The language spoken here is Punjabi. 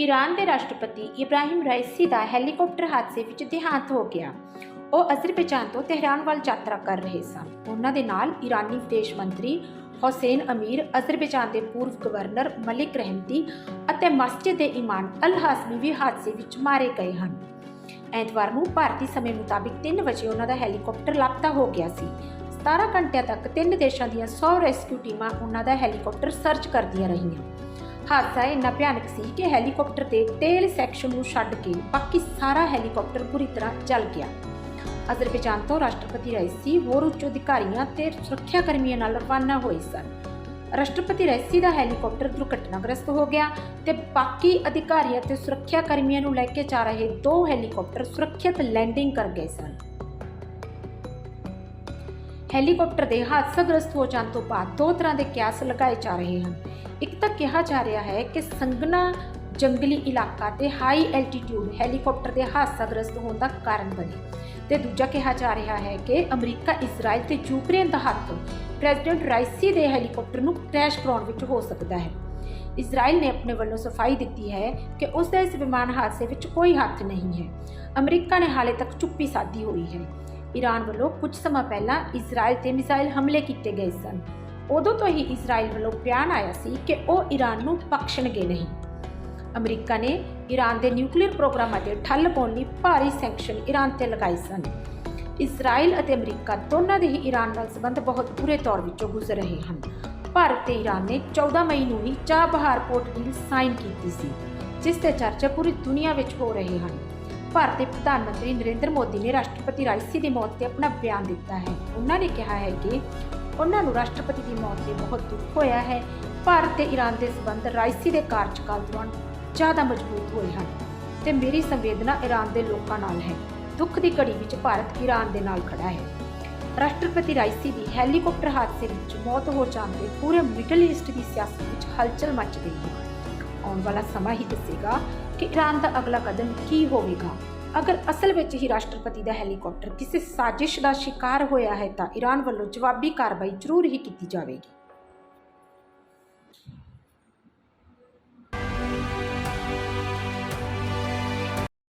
ਈਰਾਨ ਦੇ ਰਾਸ਼ਟਰਪਤੀ ਇਬਰਾਹਿਮ ਰਾਈਸੀ ਦਾ ਹੈਲੀਕਾਪਟਰ ਹਾਦਸੇ ਵਿੱਚ ਦੇਹਾਂਤ ਹੋ ਗਿਆ। ਉਹ ਅਜ਼ਰਬੈਜਾਨ ਤੋਂ ਤਹਿਰਾਨ ਵੱਲ ਯਾਤਰਾ ਕਰ ਰਹੇ ਸਨ। ਉਹਨਾਂ ਦੇ ਨਾਲ ਈਰਾਨੀ ਵਿਦੇਸ਼ ਮੰਤਰੀ ਹੁਸੈਨ ਅਮੀਰ, ਅਜ਼ਰਬੈਜਾਨ ਦੇ ਪੂਰਵ ਗਵਰਨਰ ਮਲਿਕ ਰਹਿਮਤੀ ਅਤੇ ਮਸਜਿਦ ਦੇ ਇਮਾਮ ਅਲ ਹਾਸਮੀ ਵੀ ਹਾਦਸੇ ਵਿੱਚ ਮਾਰੇ ਗਏ ਹਨ। ਐਤਵਾਰ ਨੂੰ ਭਾਰਤੀ ਸਮੇਂ ਮੁਤਾਬਿਕ 3 ਵਜੇ ਉਹਨਾਂ ਦਾ ਹੈਲੀਕਾਪਟਰ ਲਾਪਤਾ ਹੋ ਗਿਆ ਸੀ। 17 ਘੰਟਿਆਂ ਤੱਕ ਤਿੰਨ ਦੇਸ਼ਾਂ ਦੀਆਂ 100 ਰੈਸਕਿਊ ਟੀਮਾਂ ਉਹਨਾਂ ਦਾ ਹੈਲੀਕਾਪਟਰ ਸਰਚ ਕਰਦੀਆਂ ਰਹੀਆਂ। ਹਾਦਸਾ ਇੰਨਾ ਭਿਆਨਕ ਸੀ ਕਿ ਹੈਲੀਕਾਪਟਰ ਦੇ ਟੇਲ ਸੈਕਸ਼ਨ ਨੂੰ ਛੱਡ ਕੇ ਬਾਕੀ ਸਾਰਾ ਹੈਲੀਕਾਪਟਰ ਬੁਰੀ ਤਰ੍ਹਾਂ ਜਲ ਗਿਆ। ਅਜ਼ਰਬੈਜਾਨ ਤੋਂ ਰਾਸ਼ਟਰਪਤੀ ਰੈਸੀ ਹੋਰ ਉੱਚ ਅਧਿਕਾਰੀਆਂ ਤੇ ਸੁਰੱਖਿਆ ਕਰਮੀਆਂ ਨਾਲ ਰਵਾਨਾ ਹੋਏ ਸਨ। ਰਾਸ਼ਟਰਪਤੀ ਰੈਸੀ ਦਾ ਹੈਲੀਕਾਪਟਰ ਦੁਰਘਟਨਾਗ੍ਰਸਤ ਹੋ ਗਿਆ ਤੇ ਬਾਕੀ ਅਧਿਕਾਰੀਆਂ ਤੇ ਸੁਰੱਖਿਆ ਕਰਮੀਆਂ ਨੂੰ ਲੈ ਕੇ ਜਾ ਰਹੇ ਦੋ ਹੈਲੀਕਾਪਟਰ ਸੁਰੱਖਿਅਤ ਲੈਂਡਿੰਗ ਕਰ ਗਏ ਸਨ। ਹੈਲੀਕਾਪਟਰ ਦੇ ਹਾਦਸਾਗ੍ਰਸਤ ਹੋ ਜਾਣ ਤੋਂ ਬਾਅਦ ਦੋ ਤਰ੍ਹਾਂ ਦੇ ਕਿਆਸ ਲਗਾਏ ਜਾ ਰਹੇ ਹਨ। ਇੱਕ ਤਾਂ ਕਿਹਾ ਜਾ ਰਿਹਾ ਹੈ ਕਿ ਸੰਗਨਾ ਜੰਗਲੀ ਇਲਾਕਾ ਤੇ ਹਾਈ ਐਲਟੀਟਿਊਡ ਹੈਲੀਕਾਪਟਰ ਦੇ ਹਾਦਸਾਗ੍ਰਸਤ ਹੋਣ ਦਾ ਕਾਰਨ ਬਣੇ। ਤੇ ਦੂਜਾ ਕਿਹਾ ਜਾ ਰਿਹਾ ਹੈ ਕਿ ਅਮਰੀਕਾ, ਇਜ਼ਰਾਈਲ ਤੇ ਯੂਕਰੇਨ ਦਾ ਹੱਥ ਪ੍ਰੈਜ਼ੀਡੈਂਟ ਰਾਈਸੀ ਦੇ ਹੈਲੀਕਾਪਟਰ ਨੂੰ ਕ੍ਰੈਸ਼ ਕਰਾਉਣ ਵਿੱਚ ਹੋ ਸਕਦਾ ਹੈ। ਇਜ਼ਰਾਈਲ ਨੇ ਆਪਣੇ ਵੱਲੋਂ ਸਫ਼ਾਈ ਦਿੱਤੀ ਹੈ ਕਿ ਉਸ ਦਾ ਇਸ ਵਿਮਾਨ ਹਾਦਸੇ ਵਿੱਚ ਕੋਈ ਹੱਥ ਨਹੀਂ ਹੈ। ਅਮਰੀਕਾ ਨੇ ਹਾਲੇ ਤੱਕ ਚੁੱਪੀ ਸਾਧੀ ਹੋਈ ਹੈ। ਈਰਾਨ ਵੱਲੋਂ ਕੁਝ ਸਮਾਂ ਪਹਿਲਾਂ ਇਜ਼ਰਾਈਲ ਤੇ ਮਿਸਾਈਲ ਹਮਲੇ ਕੀਤੇ ਗਏ ਸਨ। ਉਦੋਂ ਤੋਂ ਹੀ ਇਜ਼ਰਾਈਲ ਵੱਲੋਂ ਬਿਆਨ ਆਇਆ ਸੀ ਕਿ ਉਹ ਈਰਾਨ ਨੂੰ ਬਖਸ਼ਣਗੇ ਨਹੀਂ। ਅਮਰੀਕਾ ਨੇ ਈਰਾਨ ਦੇ ਨਿਊਕਲੀਅਰ ਪ੍ਰੋਗਰਾਮਾਂ ਤੇ ਠੱਲ ਪਾਉਣ ਲਈ ਭਾਰੀ ਸੈਂਕਸ਼ਨ ਈਰਾਨ ਤੇ ਲਗਾਏ ਸਨ। ਇਜ਼ਰਾਈਲ ਅਤੇ ਅਮਰੀਕਾ ਦੋਨਾਂ ਦੇ ਹੀ ਈਰਾਨ ਨਾਲ ਸੰਬੰਧ ਬਹੁਤ ਬੁਰੇ ਤੌਰ ਵਿੱਚੋਂ ਗੁਜ਼ਰ ਰਹੇ ਹਨ। ਭਾਰਤ ਤੇ ਈਰਾਨ ਨੇ 14 ਮਈ ਨੂੰ ਹੀ ਚਾਬਹਾਰ ਪੋਰਟ ਡੀਲ ਸਾਈਨ ਕੀਤੀ ਸੀ, ਜਿਸ ਤੇ ਚਰਚਾ ਪੂਰੀ ਦੁਨੀਆ ਵਿੱਚ ਹੋ ਰਹੇ ਹਨ। ਭਾਰਤ ਦੇ ਪ੍ਰਧਾਨ ਮੰਤਰੀ ਨਰਿੰਦਰ ਮੋਦੀ ਨੇ ਰਾਸ਼ਟਰਪਤੀ ਰਾਈਸੀ ਦੀ ਮੌਤ ਤੇ ਆਪਣਾ ਬਿਆਨ ਦਿੱਤਾ ਹੈ। ਉਹਨਾਂ ਨੇ ਕਿਹਾ ਹੈ ਕਿ ਉਹਨਾਂ ਨੂੰ ਰਾਸ਼ਟਰਪਤੀ ਦੀ ਮੌਤ ਤੇ ਬਹੁਤ ਦੁੱਖ ਹੋਇਆ ਹੈ। ਭਾਰਤ ਤੇ ਈਰਾਨ ਦੇ ਸਬੰਧ ਰਾਈਸੀ ਦੇ ਕਾਰਜਕਾਲ ਦੌਰਾਨ ਜ਼ਿਆਦਾ ਮਜ਼ਬੂਤ ਹੋਏ ਹਨ ਤੇ ਮੇਰੀ ਸੰਵੇਦਨਾ ਈਰਾਨ ਦੇ ਲੋਕਾਂ ਨਾਲ ਹੈ। ਦੁੱਖ ਦੀ ਘੜੀ ਵਿੱਚ ਭਾਰਤ ਈਰਾਨ ਦੇ ਨਾਲ ਖੜਾ ਹੈ। ਰਾਸ਼ਟਰਪਤੀ ਰਾਈਸੀ ਦੀ ਹੈਲੀਕਾਪਟਰ ਹਾਦਸੇ ਵਿੱਚ ਮੌਤ ਹੋ ਜਾਣ ਤੇ ਪੂਰੇ ਮਿਡਲ ਈਸਟ ਦੀ ਸਿਆਸਤ ਵਿੱਚ ਹਲਚਲ ਮਚ ਗਈ ਹੈ। ਆਉਣ ਵਾਲਾ ਸਮਾਂ ਹੀ ਦੱਸੇਗਾ ਕਿ ਈਰਾਨ ਦਾ ਅਗਲਾ ਕਦਮ ਕੀ ਹੋਵੇਗਾ? ਅਗਰ ਅਸਲ ਵਿੱਚ ਹੀ ਰਾਸ਼ਟਰਪਤੀ ਦਾ ਹੈਲੀਕਾਪਟਰ ਕਿਸੇ ਸਾਜ਼ਿਸ਼ ਦਾ ਸ਼ਿਕਾਰ ਹੋਇਆ ਹੈ ਤਾਂ ਈਰਾਨ ਵੱਲੋਂ ਜਵਾਬੀ ਕਾਰਵਾਈ ਜ਼ਰੂਰ ਹੀ ਕੀਤੀ ਜਾਵੇਗੀ।